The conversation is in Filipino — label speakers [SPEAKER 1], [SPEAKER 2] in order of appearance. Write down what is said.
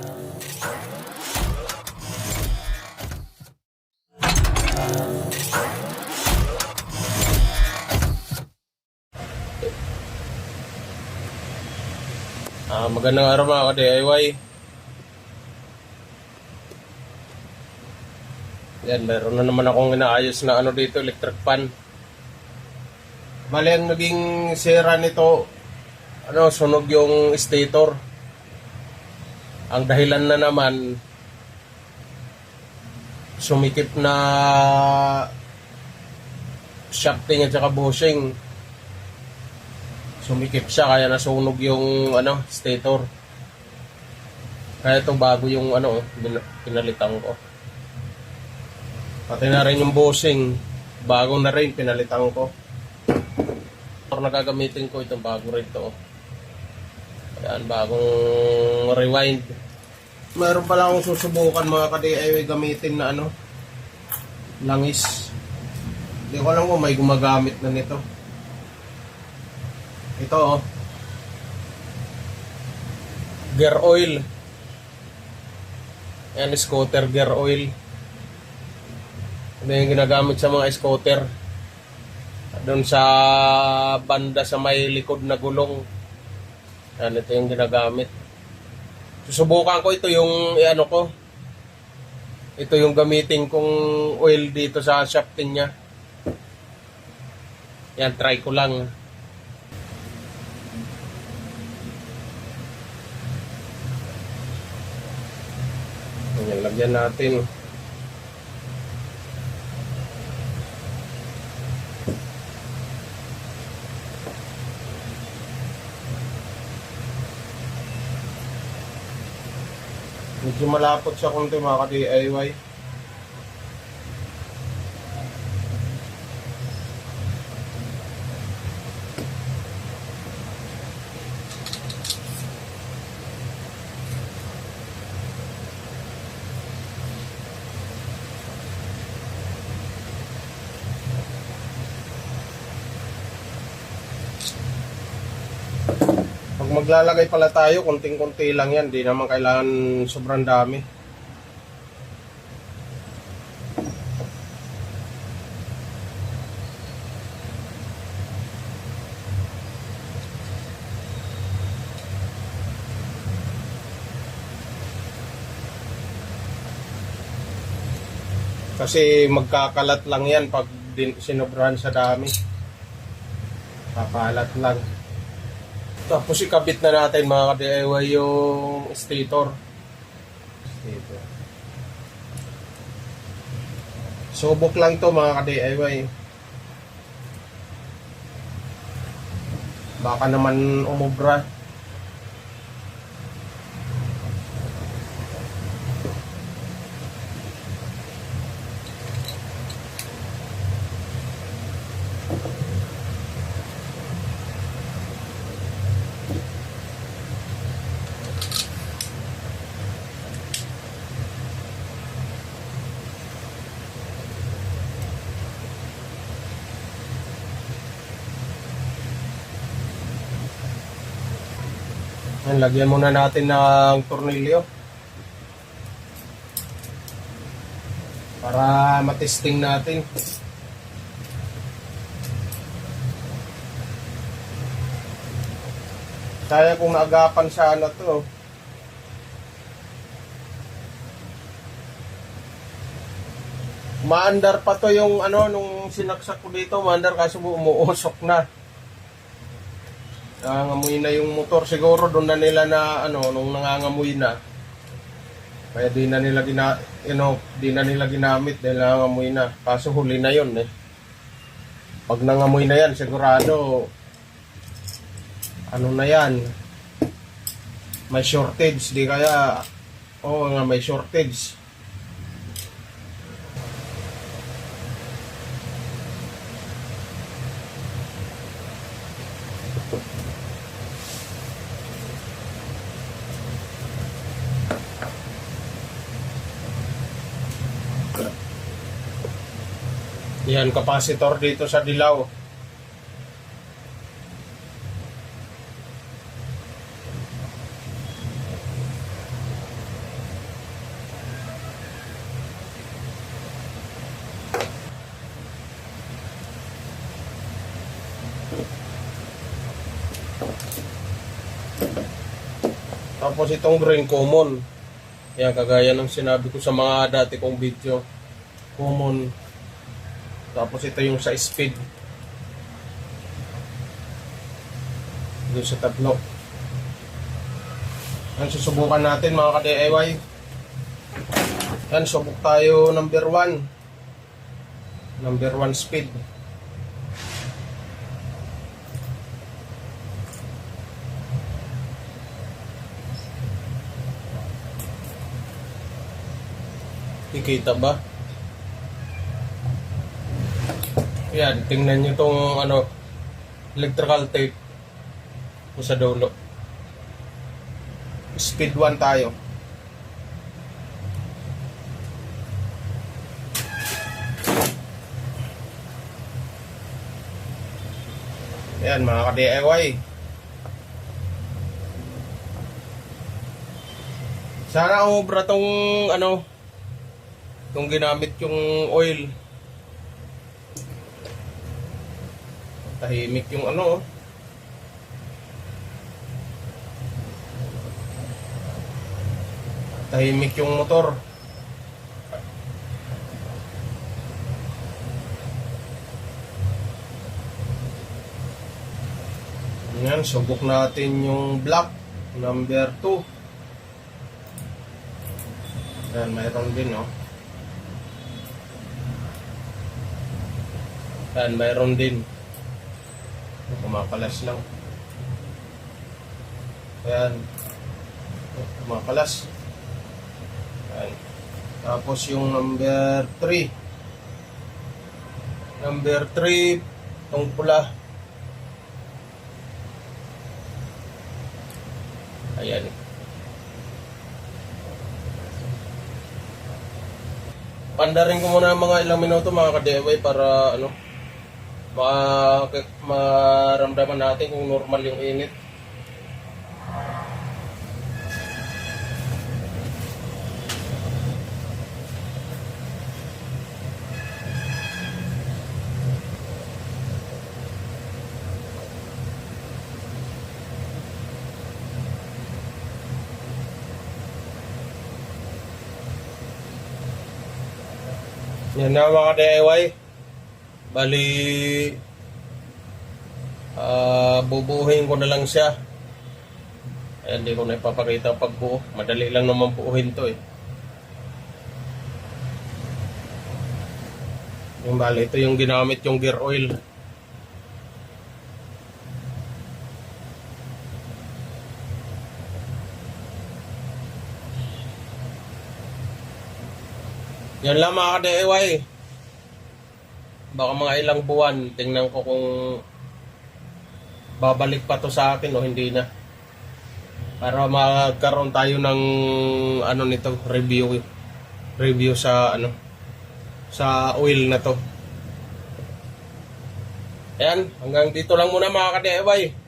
[SPEAKER 1] Ah, magandang araw mga ka-DIY. Yan, meron na naman akong inaayos na ano dito, electric fan. Bali, ang naging sira nito, ano, sunog yung stator. Ang dahilan na naman, sumikip na shafting at saka bushing. Sumikip siya kaya nasunog yung ano stator. Kaya ito bago yung ano oh, pinalitan ko. Pati na rin yung bushing. Bago na rin pinalitan ko. Or nagagamitin ko itong bago rin to. Ayan, bagong rewind meron pala akong susubukan mga ka-DIY gamitin na ano langis hindi ko alam kung may gumagamit na nito ito oh. Gear oil. Yan, scooter gear oil. Ano yung ginagamit sa mga scooter? Doon sa banda sa may likod na gulong. Yan, ito yung ginagamit. Susubukan ko ito yung ano ko. Ito yung gamitin kong oil dito sa shafting niya. Yan, try ko lang. Ayan, lagyan natin. Medyo malapot siya kung mga ka-DIY. Maglalagay pala tayo, konting-konti lang yan. Di naman kailangan sobrang dami. Kasi magkakalat lang yan pag sinobrahan sa dami. Kakalat lang. Tapos ikabit na natin mga ka-DIY yung stator. Stator. Subok lang to mga ka-DIY. Baka naman umubra. Yan, lagyan muna natin ng tornilyo. Para matesting natin. Kaya kung naagapan sa ano to. Maandar pa to yung ano nung sinaksak ko dito, maandar kasi umuusok na. Nangangamoy na yung motor siguro doon na nila na ano nung nangangamoy na. Kaya di na nila gina you know, di na nila ginamit dahil nangangamoy na. Kaso huli na yon eh. Pag nangamoy na yan sigurado ano na yan may shortage di kaya oo nga may shortage Yan, kapasitor dito sa dilaw. Tapos itong green common. Yan, kagaya ng sinabi ko sa mga dati kong video. Common tapos ito yung sa speed. Doon sa tatlo. Yan, susubukan natin mga ka-DIY. Yan, subok tayo number 1. Number 1 speed. Kikita ba? Yan, tingnan nyo tong ano, electrical tape ko sa dulo. Speed 1 tayo. Yan mga ka-DIY. Sana obra tong ano, tong ginamit yung oil. Tahimik yung ano. oh. Tahimik yung motor. Yan, subok natin yung black number 2. Yan, mayroon din, no? Yan, mayroon din. Kumakalas lang. Ayan. Kumakalas. Ayan. Tapos yung number 3. Number 3, itong pula. Ayan. Pandarin ko muna mga ilang minuto mga ka-DIY para ano maramdaman natin kung normal yung init. Yan na mga DIY. Bali, ah bubuhin ko na lang siya. Ayan, hindi ko na ipapakita pagbuo. Madali lang naman buuhin to eh. Yung bali, ito yung ginamit yung gear oil. Yan lang mga ka-DIY. Baka mga ilang buwan, tingnan ko kung babalik pa to sa akin o hindi na. Para magkaroon tayo ng ano nito, review review sa ano sa oil na to. Ayan, hanggang dito lang muna mga ka-DIY.